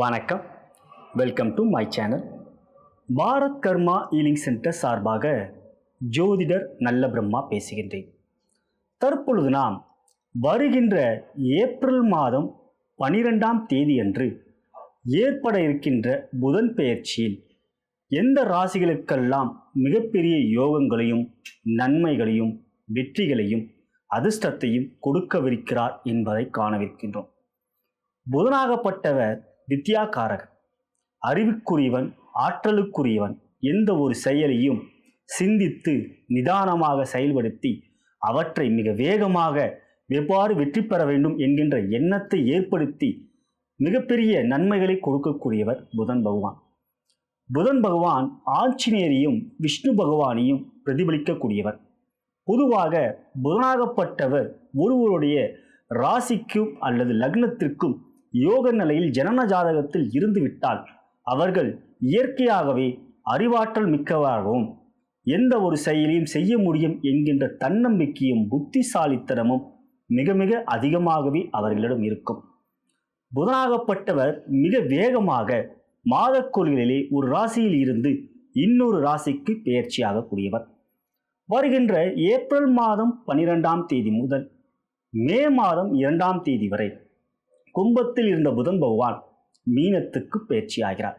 வணக்கம். Welcome to my channel Bharat Karma healing centre சார்பாக ஜோதிடர் நல்ல பிரம்மா பேசுகின்றேன். தற்பொழுது நாம் வருகின்ற ஏப்ரல் மாதம் பனிரெண்டாம் தேதியன்று ஏற்பட இருக்கின்ற புதன் பெயர்ச்சியில் எந்த ராசிகளுக்கெல்லாம் மிகப்பெரிய யோகங்களையும் நன்மைகளையும் வெற்றிகளையும் அதிர்ஷ்டத்தையும் கொடுக்கவிருக்கிறார் என்பதை காணவிருக்கின்றோம். புதனாகப்பட்டவர் வித்யாகாரகன் அறிவுக்குரியவன் ஆற்றலுக்குரியவன் எந்த ஒரு செயலையும் சிந்தித்து நிதானமாக செயல்படுத்தி அவற்றை மிக வேகமாக எவ்வாறு வெற்றி பெற வேண்டும் என்கின்ற எண்ணத்தை ஏற்படுத்தி மிகப்பெரிய நன்மைகளை கொடுக்கக்கூடியவர் புதன் பகவான். புதன் பகவான் ஆஞ்சநேயரையும் விஷ்ணு பகவானையும் பிரதிபலிக்கக்கூடியவர். பொதுவாக புதனாகப்பட்டவர் ஒருவருடைய ராசிக்கும் அல்லது லக்னத்திற்கும் யோக நிலையில் ஜனன ஜாதகத்தில் இருந்துவிட்டால் அவர்கள் இயற்கையாகவே அறிவாற்றல் மிக்கவராகவும் எந்த ஒரு செயலையும் செய்ய முடியும் என்கின்ற தன்னம்பிக்கையும் புத்திசாலித்தனமும் மிக மிக அதிகமாகவே அவர்களிடம் இருக்கும். புதனாகப்பட்டவர் மிக வேகமாக மாதக்கோள்களிலே ஒரு ராசியில் இருந்து இன்னொரு ராசிக்கு பெயர்ச்சியாகக்கூடியவர். வருகின்ற ஏப்ரல் மாதம் பனிரெண்டாம் தேதி முதல் மே மாதம் இரண்டாம் தேதி வரை கும்பத்தில் இருந்த புதன் பகவான் மீனத்துக்கு பயிற்சி ஆகிறார்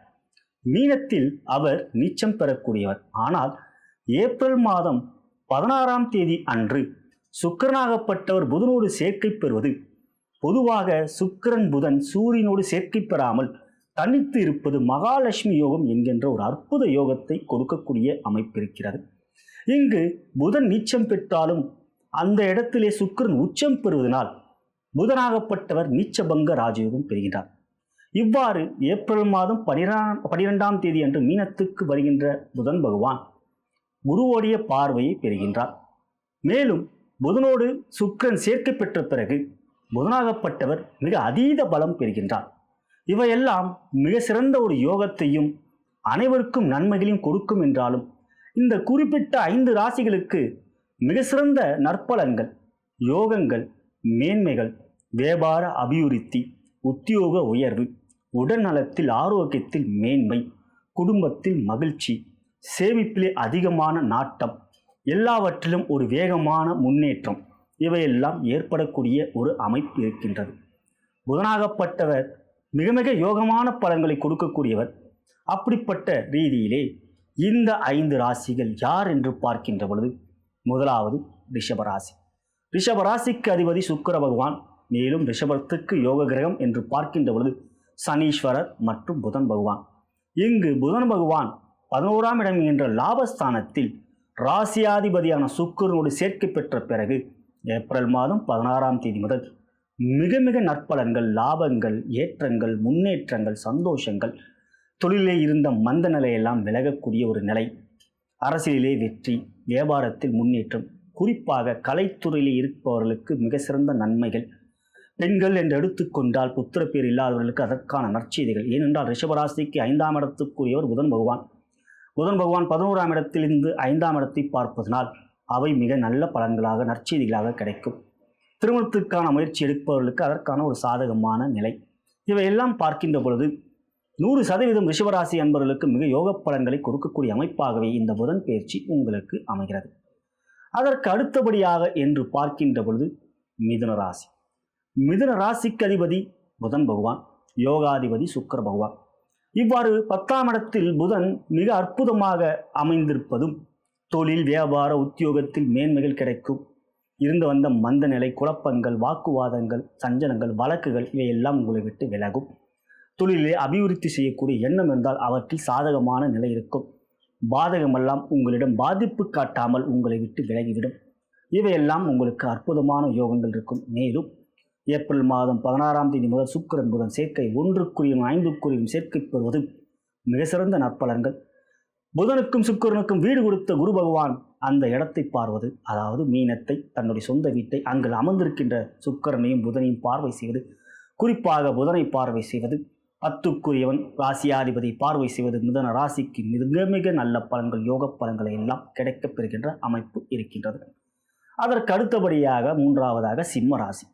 மீனத்தில் அவர் நீச்சம் பெறக்கூடியவர். ஆனால் ஏப்ரல் மாதம் பதினாறாம் தேதி அன்று சுக்கரனாகப்பட்டவர் புதனோடு சேர்க்கை பெறுவது பொதுவாக சுக்கரன் புதன் சூரியனோடு சேர்க்கை பெறாமல் தனித்து இருப்பது மகாலட்சுமி யோகம் என்கின்ற ஒரு அற்புத யோகத்தை கொடுக்கக்கூடிய அமைப்பு இருக்கிறது. இங்கு புதன் நீச்சம் பெற்றாலும் அந்த இடத்திலே சுக்கிரன் உச்சம் பெறுவதனால் புதனாகப்பட்டவர் நீச்சபங்க ராஜயோகம் பெறுகிறார் இவ்வாறு ஏப்ரல் மாதம் பனிரெண்டாம் பனிரெண்டாம் தேதி அன்று மீனத்துக்கு வருகின்ற புதன் பகவான் குருவோடைய பார்வையை பெறுகின்றார். மேலும் புதனோடு சுக்கிரன் சேர்க்கை பெற்ற பிறகு புதனாகப்பட்டவர் மிக அதீத பலம் பெறுகின்றார். இவையெல்லாம் மிக சிறந்த ஒரு யோகத்தையும் அனைவருக்கும் நன்மைகளையும் கொடுக்கும் என்றாலும் இந்த குறிப்பிட்ட ஐந்து ராசிகளுக்கு மிக சிறந்த நற்பலன்கள் யோகங்கள் மேன்மைகள் வியாபார அபிவிருத்தி உத்தியோக உயர்வு உடல்நலத்தில் ஆரோக்கியத்தில் மேன்மை குடும்பத்தில் மகிழ்ச்சி சேமிப்பிலே அதிகமான நாட்டம் எல்லாவற்றிலும் ஒரு வேகமான முன்னேற்றம் இவையெல்லாம் ஏற்படக்கூடிய ஒரு அமைப்பு இருக்கின்றது. புதனாகப்பட்டவர் மிக மிக யோகமான பலன்களை கொடுக்கக்கூடியவர். அப்படிப்பட்ட ரீதியிலே இந்த ஐந்து ராசிகள் யார் என்று பார்க்கின்ற பொழுது முதலாவது ரிஷபராசி ரிஷபராசிக்கு அதிபதி சுக்கர பகவான் மேலும் ரிஷபத்துக்கு யோக கிரகம் என்று பார்க்கின்ற பொழுது சனீஸ்வரர் மற்றும் புதன் பகவான். இங்கு புதன் பகவான் பதினோராம் இடம் என்ற லாபஸ்தானத்தில் ராசியாதிபதியான சுக்கிரனோடு சேர்க்கை பெற்ற பிறகு ஏப்ரல் மாதம் பதினாறாம் தேதி முதல் மிக மிக நற்பலன்கள் லாபங்கள் ஏற்றங்கள் முன்னேற்றங்கள் சந்தோஷங்கள் தொழிலே இருந்த மந்த நிலையெல்லாம் விலகக்கூடிய ஒரு நிலை. அரசியலிலே வெற்றி வியாபாரத்தில் முன்னேற்றம் குறிப்பாக கலைத்துறையில் இருப்பவர்களுக்கு மிக சிறந்த நன்மைகள். பெண்கள் என்று எடுத்துக்கொண்டால் புத்திரப்பேர் இல்லாதவர்களுக்கு அதற்கான நற்செய்திகள். ஏனென்றால் ரிஷபராசிக்கு ஐந்தாம் இடத்துக்குரியவர் புதன் பகவான். புதன் பகவான் பதினோராம் இடத்திலிருந்து ஐந்தாம் இடத்தை பார்ப்பதனால் அவை மிக நல்ல பலன்களாக நற்செய்திகளாக கிடைக்கும். திருமணத்திற்கான முயற்சி எடுப்பவர்களுக்கு அதற்கான ஒரு சாதகமான நிலை. இவையெல்லாம் பார்க்கின்ற பொழுது நூறு சதவீதம் ரிஷபராசி அன்பர்களுக்கு மிக யோக பலன்களை கொடுக்கக்கூடிய அமைப்பாகவே இந்த புதன் பயிற்சி உங்களுக்கு அமைகிறது. அதற்கு அடுத்தபடியாக என்று பார்க்கின்ற பொழுது மிதுன ராசி. மிதுன ராசிக்கு அதிபதி புதன் பகவான் யோகாதிபதி சுக்கர பகவான். இவ்வாறு பத்தாம் இடத்தில் புதன் மிக அற்புதமாக அமைந்திருப்பதும் தொழில் வியாபார உத்தியோகத்தில் மேன்மைகள் கிடைக்கும். இருந்து வந்த மந்த நிலை குழப்பங்கள் வாக்குவாதங்கள் சஞ்சனங்கள் வழக்குகள் இவையெல்லாம் உங்களை விட்டு விலகும். தொழிலை அபிவிருத்தி செய்யக்கூடிய எண்ணம் இருந்தால் அவற்றில் சாதகமான நிலை இருக்கும். பாதகமெல்லாம் உங்களிடம் பாதிப்பு காட்டாமல் உங்களை விட்டு விலகிவிடும். இவையெல்லாம் உங்களுக்கு அற்புதமான யோகங்கள் இருக்கும். மேலும் ஏப்ரல் மாதம் பதினாறாம் தேதி முதல் சுக்கிரன் புதன் சேர்க்கை ஒன்றுக்குரியும் ஐந்துக்குரியும் சேர்க்கை பெறுவது மிக சிறந்த நற்பலன்கள். புதனுக்கும் சுக்கிரனுக்கும் வீடு கொடுத்த குரு பகவான் அந்த இடத்தை பார்வது அதாவது மீனத்தை தன்னுடைய சொந்த வீட்டை அங்கு அமர்ந்திருக்கின்ற சுக்கிரனையும் புதனையும் பார்வை செய்வது குறிப்பாக புதனை பார்வை செய்வது பத்துக்குரியவன் ராசியாதிபதி பார்வை செய்வது மிதன ராசிக்கு மிக மிக நல்ல பலன்கள் யோக பலன்களை எல்லாம் கிடைக்கப் பெறுகின்ற அமைப்பு இருக்கின்றது. அதற்கு அடுத்தபடியாக மூன்றாவதாக சிம்ம ராசி.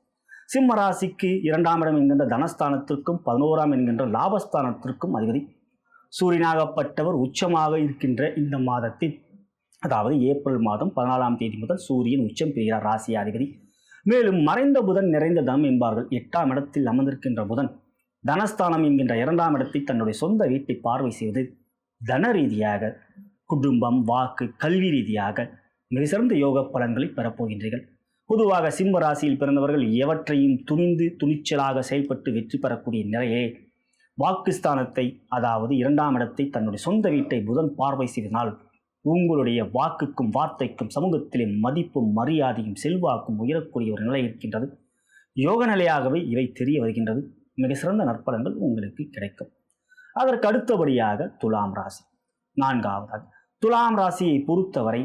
சிம்ம ராசிக்கு இரண்டாம் இடம் என்கின்ற தனஸ்தானத்திற்கும் பதினோராம் என்கின்ற லாபஸ்தானத்திற்கும் அதிபதி. சூரியனாகப்பட்டவர் உச்சமாக இருக்கின்ற இந்த மாதத்தில் அதாவது ஏப்ரல் மாதம் பதினாலாம் தேதி முதல் சூரியன் உச்சம் பெறுகிறார் ராசி அதிபதி மேலும் மறைந்த புதன் நிறைந்த தனம் என்பார்கள். எட்டாம் இடத்தில் அமர்ந்திருக்கின்ற புதன் தனஸ்தானம் என்கின்ற இரண்டாம் இடத்தை தன்னுடைய சொந்த வீட்டை பார்வை செய்வது தன ரீதியாக குடும்பம் வாக்கு கல்வி ரீதியாக மிக சிறந்த யோக பலன்களை பெறப்போகின்றீர்கள் பொதுவாக சிம்ம ராசியில் பிறந்தவர்கள் எவற்றையும் துணிந்து துணிச்சலாக செயல்பட்டு வெற்றி பெறக்கூடிய நிலையே வாக்குஸ்தானத்தை அதாவது இரண்டாம் இடத்தை தன்னுடைய சொந்த வீட்டை புதன் பார்வை செய்தனால் உங்களுடைய வாக்குக்கும் வார்த்தைக்கும் சமூகத்திலே மதிப்பும் மரியாதையும் செல்வாக்கும் உயரக்கூடிய ஒரு நிலை இருக்கின்றது. யோக நிலையாகவே இவை தெரிய வருகின்றது. மிக சிறந்த நற்பலன்கள் உங்களுக்கு கிடைக்கும். அதற்கு அடுத்தபடியாக துலாம் ராசி. நான்காவதாக துலாம் ராசியை பொறுத்தவரை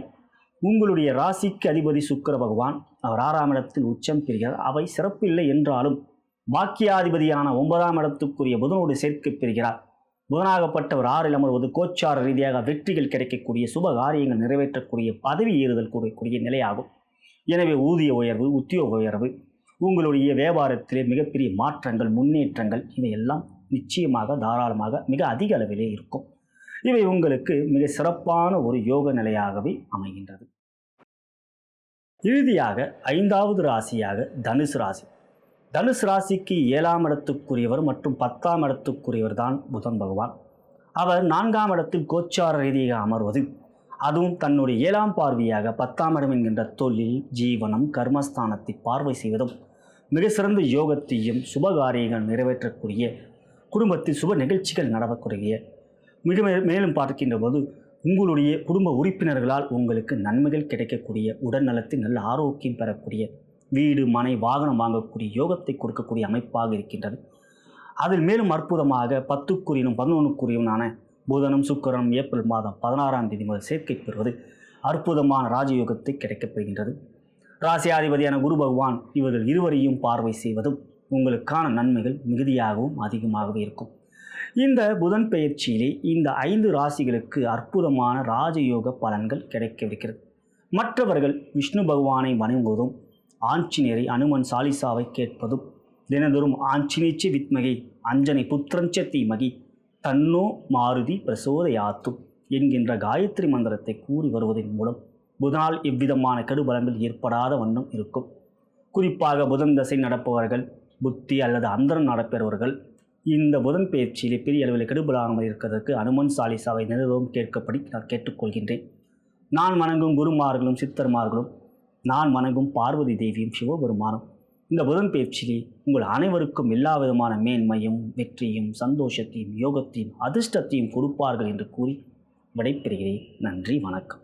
உங்களுடைய ராசிக்கு அதிபதி சுக்கிர பகவான் அவர் ஆறாம் இடத்தில் உச்சம் பெறுகிறார். அவை சிறப்பில்லை என்றாலும் பாக்கியாதிபதியான ஒன்பதாம் இடத்துக்குரிய புதனோடு சேர்க்க பெறுகிறார். புதனாகப்பட்டவர் ஆறில் அமர்வது கோச்சார ரீதியாக வெற்றிகள் கிடைக்கக்கூடிய சுப காரியங்கள் நிறைவேற்றக்கூடிய பதவி ஏறுதல் கூடக்கூடிய நிலையாகும். எனவே ஊதிய உயர்வு உத்தியோக உயர்வு உங்களுடைய வியாபாரத்திலே மிகப்பெரிய மாற்றங்கள் முன்னேற்றங்கள் இவையெல்லாம் நிச்சயமாக தாராளமாக மிக அதிக அளவிலே இருக்கும். இவை உங்களுக்கு மிக சிறப்பான ஒரு யோக நிலையாகவே அமைகின்றது. இறுதியாக ஐந்தாவது ராசியாக தனுசு ராசி. தனுசு ராசிக்கு ஏழாம் இடத்துக்குரியவர் மற்றும் பத்தாம் இடத்துக்குரியவர் தான் புதன் பகவான். அவர் நான்காம் இடத்தில் கோச்சார ரீதியாக அமர்வது அதுவும் தன்னுடைய ஏழாம் பார்வையாக பத்தாம் இடம் என்கின்ற தொழில் ஜீவனம் கர்மஸ்தானத்தை பார்வை செய்வதும் மிக சிறந்த யோகத்தையும் சுபகாரியங்கள் நிறைவேற்றக்கூடிய குடும்பத்தில் சுப நிகழ்ச்சிகள் நடக்கக்கூடிய மிக மேலும் பார்க்கின்ற போது உங்களுடைய குடும்ப உறுப்பினர்களால் உங்களுக்கு நன்மைகள் கிடைக்கக்கூடிய உடல் நல்ல ஆரோக்கியம் பெறக்கூடிய வீடு மனை வாகனம் வாங்கக்கூடிய யோகத்தை கொடுக்கக்கூடிய அமைப்பாக இருக்கின்றது. அதில் மேலும் அற்புதமாக பத்துக்குரியனும் பதினொன்றுக்குரியவனான புதனும் சுக்கரனும் ஏப்ரல் மாதம் பதினாறாம் தேதி முதல் சேர்க்கை பெறுவது அற்புதமான ராஜயோகத்தை கிடைக்கப் பெறுகின்றது. ராசியாதிபதியான குரு பகவான் இவர்கள் இருவரையும் பார்வை செய்வதும் உங்களுக்கான நன்மைகள் மிகுதியாகவும் அதிகமாகவே இருக்கும். இந்த புதன் பெயர்ச்சியிலே இந்த ஐந்து ராசிகளுக்கு அற்புதமான ராஜயோக பலன்கள் கிடைக்கவிருக்கிறது. மற்றவர்கள் விஷ்ணு பகவானை வணங்குவதும் ஆஞ்சநேயரை அனுமன் சாலிசாவை கேட்பதும் தினதோறும் ஆஞ்சினிச்சி வித்மகை அஞ்சனை புத்திரஞ்ச தீமகி தன்னோ மாருதி பிரசோதயாத்தும் என்கின்ற காயத்ரி மந்திரத்தை கூறி வருவதன் மூலம் புதனால் எவ்விதமான கெடுபலங்கள் ஏற்படாத வண்ணம் இருக்கும். குறிப்பாக புதன் தசை நடப்பவர்கள் புத்தி அல்லது அந்தரம் நடப்பவர்கள் இந்த புதன் பயிற்சியிலே பெரிய அளவில் கெடுபலாகாமல் இருக்கிறதுக்கு அனுமன் சாலிசாவை நிறுவனம் கேட்கப்படி நான் கேட்டுக்கொள்கின்றேன். நான் வணங்கும் குருமார்களும் சித்தர்மார்களும் நான் வணங்கும் பார்வதி தேவியும் சிவபெருமானும் இந்த புதன் பயிற்சியிலே உங்கள் அனைவருக்கும் எல்லா விதமான மேன்மையும் வெற்றியும் சந்தோஷத்தையும் யோகத்தையும் அதிர்ஷ்டத்தையும் கொடுப்பார்கள் என்று கூறி விடைபெறுகிறேன். நன்றி வணக்கம்.